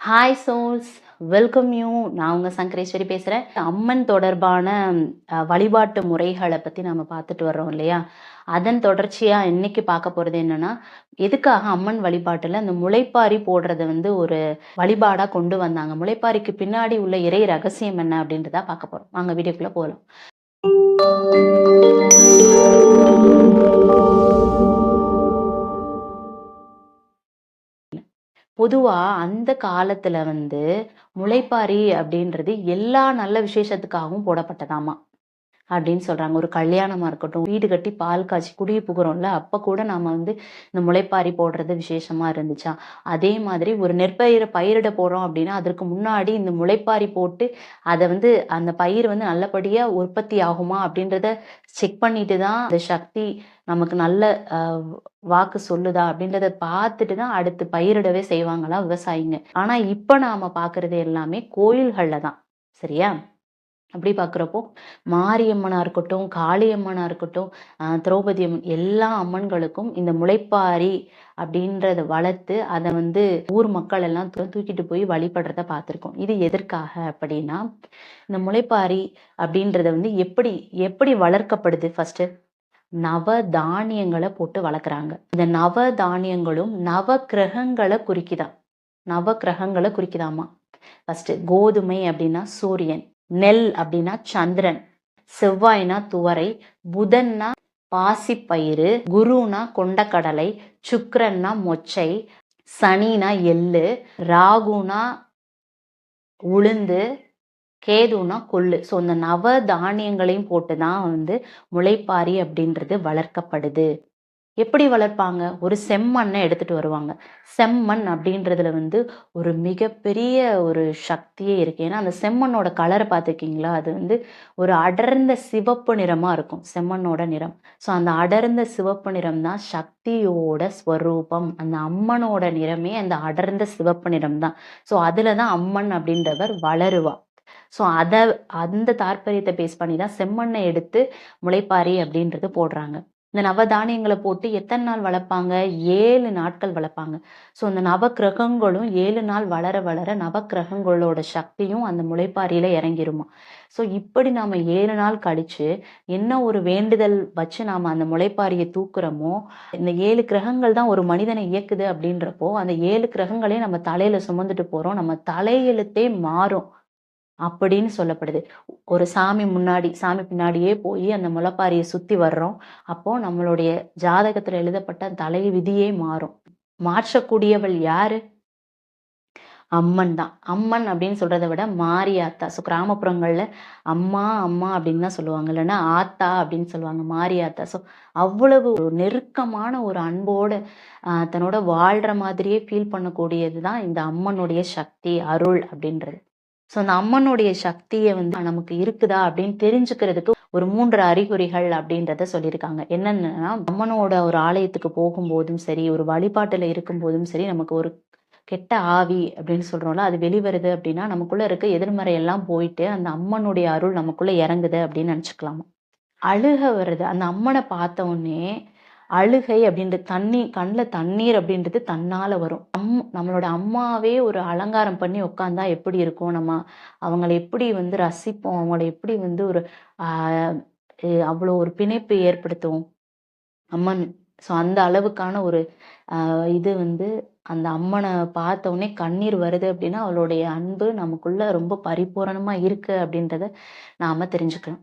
Hi souls welcome you நான் உங்க சங்கரேஸ்வரி பேசுறேன். அம்மன் தொடர்பான வழிபாட்டு முறைகளை பத்தி நாம பார்த்துட்டு வர்றோம் இல்லையா? அதன் தொடர்ச்சியா இன்னைக்கு பார்க்க போறது என்னன்னா எதுக்காக அம்மன் வழிபாட்டுல இந்த முளைப்பாரி போடுறத வந்து ஒரு வழிபாடா கொண்டு வந்தாங்க. முளைப்பாரிக்கு பின்னாடி உள்ள இறை ரகசியம் என்ன அப்படின்றத பார்க்க போகிறோம் வாங்க வீடியோக்குள்ள போகலாம் பொதுவா அந்த காலத்துல வந்து முளைப்பாரி அப்படின்றது எல்லா நல்ல விசேஷத்துக்காகவும் போடப்பட்டதாமா? அப்படின்னு சொல்றாங்க. ஒரு கல்யாணமா இருக்கட்டும் வீடு கட்டி பால் காய்ச்சி குடிய புகிறோம்ல அப்ப கூட நாம வந்து இந்த முளைப்பாரி போடுறது விசேஷமா இருந்துச்சா? அதே மாதிரி ஒரு நெற்பயிரை பயிரிட போறோம் அப்படின்னா அதற்கு முன்னாடி இந்த முளைப்பாரி போட்டு அதை வந்து அந்த பயிர் வந்து நல்லபடியா உற்பத்தி ஆகுமா அப்படின்றத செக் பண்ணிட்டு தான் அந்த சக்தி நமக்கு நல்ல ஆஹ், வாக்கு சொல்லுதா அப்படின்றத பார்த்துட்டு தான் அடுத்து பயிரிடவே செய்வாங்களா விவசாயிங்க. ஆனா இப்ப நாம பாக்குறது எல்லாமே கோயில்கள்ல தான். சரியா? அப்படி பார்க்குறப்போ மாரியம்மனாக இருக்கட்டும் காளியம்மனாக இருக்கட்டும் திரௌபதி அம்மன் எல்லா அம்மன்களுக்கும் இந்த முளைப்பாரி அப்படின்றத வளர்த்து அதை வந்து ஊர் மக்கள் எல்லாம் தூ- தூக்கிட்டு போய் வழிபடுறத பார்த்துருக்கோம் இது எதற்காக அப்படின்னா இந்த முளைப்பாரி அப்படின்றத வந்து எப்படி எப்படி வளர்க்கப்படுது ஃபர்ஸ்ட் நவ தானியங்களை போட்டு வளர்க்குறாங்க. இந்த நவ தானியங்களும் நவ கிரகங்களை குறிக்குதா நவ கிரகங்களை குறிக்குதாமா? ஃபர்ஸ்ட் கோதுமை அப்படின்னா சூரியன். நெல் அப்படின்னா சந்திரன் செவ்வாய்னா துவரை புதன்னா பாசிப்பயிறு குருனா கொண்டக்கடலை சுக்கரன்னா மொச்சை சனினா எள்ளு ராகுனா உளுந்து கேதுனா கொள்ளு. ஸோ இந்த நவ தானியங்களையும் போட்டு தான் வந்து முளைப்பாரி அப்படின்றது வளர்க்கப்படுது. எப்படி வளர்ப்பாங்க? ஒரு செம்மண்ணை எடுத்துட்டு வருவாங்க. செம்மண் அப்படின்றதுல வந்து ஒரு மிகப்பெரிய ஒரு சக்தியே இருக்கு. ஏன்னா அந்த செம்மண்ணோட கலரை பார்த்துருக்கீங்களா? அது வந்து ஒரு அடர்ந்த சிவப்பு நிறமாக இருக்கும் செம்மண்ணோட நிறம். ஸோ அந்த அடர்ந்த சிவப்பு நிறம் தான் சக்தியோட ஸ்வரூபம். அந்த அம்மனோட நிறமே அந்த அடர்ந்த சிவப்பு நிறம் தான். ஸோ அதில் தான் அம்மன் அப்படின்றவர் வளருவா ஸோ அதை அந்த தாற்பயத்தை பேஸ் பண்ணி தான் செம்மண்ணை எடுத்து முளைப்பாரி அப்படின்றது போடுறாங்க. இந்த நவதானியங்களை போட்டு எத்தனை நாள் வளர்ப்பாங்க? ஏழு நாட்கள் வளர்ப்பாங்க. ஸோ அந்த நவக்கிரகங்களும் ஏழு நாள் வளர வளர நவக்கிரகங்களோட சக்தியும் அந்த முளைப்பாரியில இறங்கிருமா? ஸோ இப்படி நாம ஏழு நாள் கழிச்சு என்ன ஒரு வேண்டுதல் வச்சு நாம அந்த முளைப்பாரியை தூக்குறோமோ? இந்த ஏழு கிரகங்கள் தான் ஒரு மனிதனை இயக்குது அப்படின்றப்போ அந்த ஏழு கிரகங்களையும் நம்ம தலையில சுமந்துட்டு போறோம். நம்ம தலையெழுத்தே மாறும். அப்படின்னு சொல்லப்படுது. ஒரு சாமி முன்னாடி சாமி பின்னாடியே போய் அந்த முளைப்பாரியை சுத்தி வர்றோம். அப்போ நம்மளுடைய ஜாதகத்துல எழுதப்பட்ட தலை விதியே மாறும். மாற்றக்கூடியவள் யாரு? அம்மன் தான். அம்மன் அப்படின்னு சொல்றதை விட மாரியாத்தா ஸோ கிராமப்புறங்கள்ல அம்மா அம்மா அப்படின்னு தான் சொல்லுவாங்க. இல்லைன்னா ஆத்தா அப்படின்னு சொல்லுவாங்க. மாரியாத்தா ஸோ அவ்வளவு ஒரு நெருக்கமான ஒரு அன்போட தன்னோட வாழ்ற மாதிரியே ஃபீல் பண்ணக்கூடியது தான் இந்த அம்மனுடைய சக்தி அருள் அப்படின்றது. ஸோ அந்த அம்மனுடைய சக்தியை வந்து நமக்கு இருக்குதா அப்படின்னு தெரிஞ்சுக்கிறதுக்கு ஒரு மூன்று அறிகுறிகள் அப்படின்றத சொல்லியிருக்காங்க. என்னென்னா அம்மனோட ஒரு ஆலயத்துக்கு போகும்போதும் சரி ஒரு வழிபாட்டில் இருக்கும்போதும் சரி நமக்கு ஒரு கெட்ட ஆவி அப்படின்னு சொல்கிறோம்ல அது வெளிவருது அப்படின்னா நமக்குள்ளே இருக்க எதிர்மறையெல்லாம் போயிட்டு அந்த அம்மனுடைய அருள் நமக்குள்ளே இறங்குது அப்படின்னு நினச்சிக்கலாமா? அழுக வருது. அந்த அம்மனை பார்த்த உடனே அழுகை அப்படின்றது தண்ணி கண்ணில் தண்ணீர் அப்படின்றது தன்னால் வரும். அம் நம்மளோட அம்மாவே ஒரு அலங்காரம் பண்ணி உட்காந்தா எப்படி இருக்கும்? நம்ம அவங்கள எப்படி வந்து ரசிப்போம்? அவங்கள எப்படி வந்து ஒரு அவ்வளோ ஒரு பிணைப்பு ஏற்படுத்துவோம்? அம்மன் ஸோ அந்த அளவுக்கான ஒரு இது வந்து அந்த அம்மனை பார்த்த உடனே கண்ணீர் வருது அப்படின்னா அவளுடைய அன்பு நமக்குள்ள ரொம்ப பரிபூரணமாக இருக்கு அப்படின்றத நாம தெரிஞ்சுக்கலாம்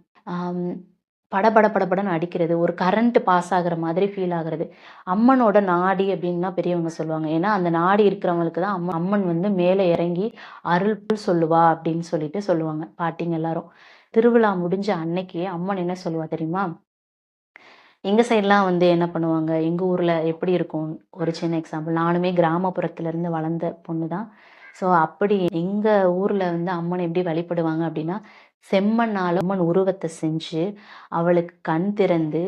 படபட படபடன்னு அடிக்கிறது ஒரு கரண்ட் பாஸ் ஆகுற மாதிரி ஃபீல் ஆகுறது. அம்மனோட நாடி அப்படின்னா பெரியவங்க சொல்லுவாங்க. ஏன்னா அந்த நாடி இருக்கிறவங்களுக்கு தான் அம்ம அம்மன் வந்து மேலே இறங்கி அருள் சொல்லுவா அப்படின்னு சொல்லிட்டு சொல்லுவாங்க பாட்டிங்க எல்லாரும். திருவிழா முடிஞ்ச அன்னைக்கு அம்மன் என்ன சொல்லுவா தெரியுமா? எங்க சைட்லாம் வந்து என்ன பண்ணுவாங்க? எங்க ஊர்ல எப்படி இருக்கும்? ஒரு சின்ன எக்ஸாம்பிள் நானுமே கிராமப்புறத்துல இருந்து வளர்ந்த பொண்ணு தான் ஸோ அப்படி எங்க ஊர்ல வந்து அம்மனை எப்படி வழிபடுவாங்க அப்படின்னா செம்மண்ணால் அம்மன் உருவத்தை செஞ்சு அவளுக்கு கண் திறந்து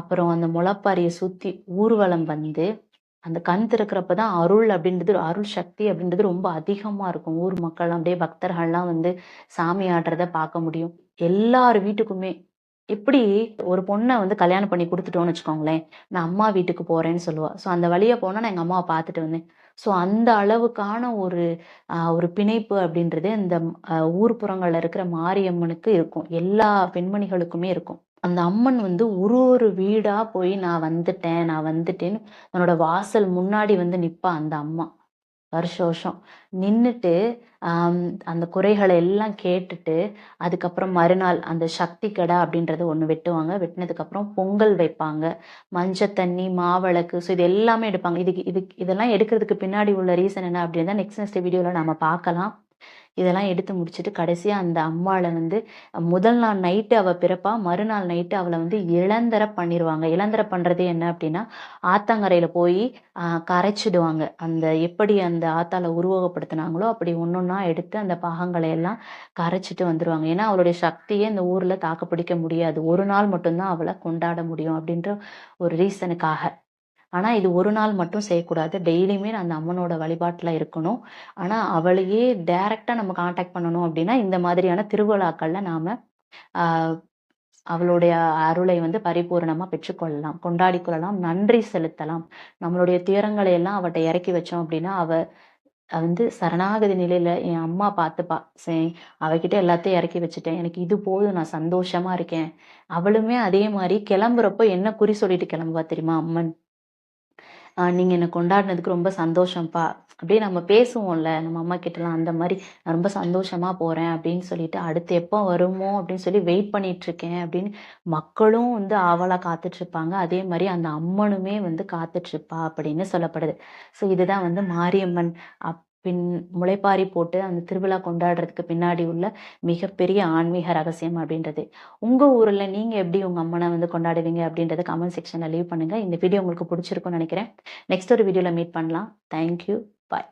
அப்புறம் அந்த முளப்பாரியை சுற்றி ஊர்வலம் வந்து அந்த கண் திறக்கிறப்ப தான் அருள் அப்படின்றது அருள் சக்தி அப்படின்றது ரொம்ப அதிகமாக இருக்கும். ஊர் மக்கள் அப்படியே பக்தர்கள்லாம் வந்து சாமி ஆடுறத பார்க்க முடியும். எல்லார் வீட்டுக்குமே எப்படி ஒரு பொண்ணை வந்து கல்யாணம் பண்ணி கொடுத்துட்டோன்னு வச்சுக்கோங்களேன், நான் அம்மா வீட்டுக்கு போறேன்னு சொல்லுவா. ஸோ அந்த வழியாக போனா நான் எங்க அம்மாவை பார்த்துட்டு வந்தேன். ஸோ அந்த அளவுக்கான ஒரு ஒரு பிணைப்பு அப்படின்றது இந்த ஊர்ப்புறங்களில் இருக்கிற மாரியம்மனுக்கு இருக்கும். எல்லா பெண்மணிகளுக்குமே இருக்கும். அந்த அம்மன் வந்து ஒரு ஒரு வீடாக போய் நான் வந்துட்டேன், நான் வந்துட்டேன்னு தன்னோட வாசல் முன்னாடி வந்து நிற்பா அந்த அம்மா. வருஷ வருஷம். நின்றுட்டு அந்த குறைகளை எல்லாம் கேட்டுட்டு, அதுக்கப்புறம் மறுநாள் அந்த சக்தி கடை அப்படின்றது ஒன்று வெட்டுவாங்க. வெட்டினதுக்கப்புறம் பொங்கல் வைப்பாங்க. மஞ்சள் தண்ணி, மாவிளக்கு ஸோ இது எல்லாமே எடுப்பாங்க. இதுக்கு இதுக்கு இதெல்லாம் எடுக்கிறதுக்கு பின்னாடி உள்ள ரீசன் என்ன அப்படின்னா நெக்ஸ்ட் நெக்ஸ்ட் வீடியோவில் நம்ம பார்க்கலாம். இதெல்லாம் எடுத்து முடிச்சுட்டு கடைசியா அந்த அம்மாவை வந்து முதல் நாள் நைட்டு அவ பிறப்பா. மறுநாள் நைட்டு அவளை வந்து இளந்தர பண்ணிடுவாங்க இளந்தர பண்றது என்ன அப்படின்னா, ஆத்தங்கரையில போய் கரைச்சிடுவாங்க. அந்த எப்படி அந்த ஆத்தால உருவகப்படுத்துனாங்களோ, அப்படி ஒண்ணொண்ணா எடுத்து அந்த பாகங்களை எல்லாம் கரைச்சிட்டு வந்துருவாங்க. ஏன்னா, அவளுடைய சக்தியே இந்த ஊர்ல தாக்கு பிடிக்க முடியாது. ஒரு நாள் மட்டும்தான் அவளை கொண்டாட முடியும் அப்படின்ற ஒரு ரீசனுக்காக. ஆனால் இது ஒரு நாள் மட்டும் செய்யக்கூடாது. டெய்லியுமே அந்த அம்மனோட வழிபாட்டில் இருக்கணும். ஆனால் அவளையே டைரக்ட்டா நம்ம காண்டாக்ட் பண்ணணும் அப்படின்னா, இந்த மாதிரியான திருவிழாக்களில் நாம் அவளுடைய அருளை வந்து பரிபூர்ணமாக பெற்றுக்கொள்ளலாம். கொண்டாடி கொள்ளலாம். நன்றி செலுத்தலாம். நம்மளுடைய துயரங்களை எல்லாம் அவட்ட இறக்கி வச்சோம் அப்படின்னா, அவ வந்து சரணாகதி நிலையில என் அம்மா பார்த்துப்பா. சரி அவகிட்ட எல்லாத்தையும் இறக்கி வச்சுட்டேன். எனக்கு இது போதும். நான் சந்தோஷமா இருக்கேன். அவளுமே அதே மாதிரி கிளம்புறப்போ என்ன குறி சொல்லிட்டு கிளம்புவா தெரியுமா அம்மன்? நீங்கள் என்னை கொண்டாடினதுக்கு ரொம்ப சந்தோஷம்ப்பா. அப்படியே நம்ம பேசுவோம்ல, நம்ம அம்மா கிட்டலாம் அந்த மாதிரி நான் ரொம்ப சந்தோஷமாக போகிறேன் அப்படின்னு சொல்லிட்டு, அடுத்து எப்போ வருமோ அப்படின்னு சொல்லி வெயிட் பண்ணிகிட்ருக்கேன் அப்படின்னு மக்களும் வந்து ஆவலாக காத்துட்ருப்பாங்க அதே மாதிரி அந்த அம்மனுமே வந்து காத்துட்ருப்பா அப்படின்னு சொல்லப்படுது. ஸோ இதுதான் வந்து மாரியம்மன் அப் பின் முளைப்பாரி போட்டு அந்த திருவிழா கொண்டாடுறதுக்கு பின்னாடி உள்ள மிகப்பெரிய ஆன்மீக ரகசியம் அப்படின்றது. உங்கள் ஊரில் நீங்கள் எப்படி உங்கள் அம்மனை வந்து கொண்டாடுவீங்க அப்படின்றத கமெண்ட் செக்ஷனில் லீவ் பண்ணுங்கள் இந்த வீடியோ உங்களுக்கு பிடிச்சிருக்கும்னு நினைக்கிறேன். நெக்ஸ்ட் ஒரு வீடியோவில் மீட் பண்ணலாம். Thank you bye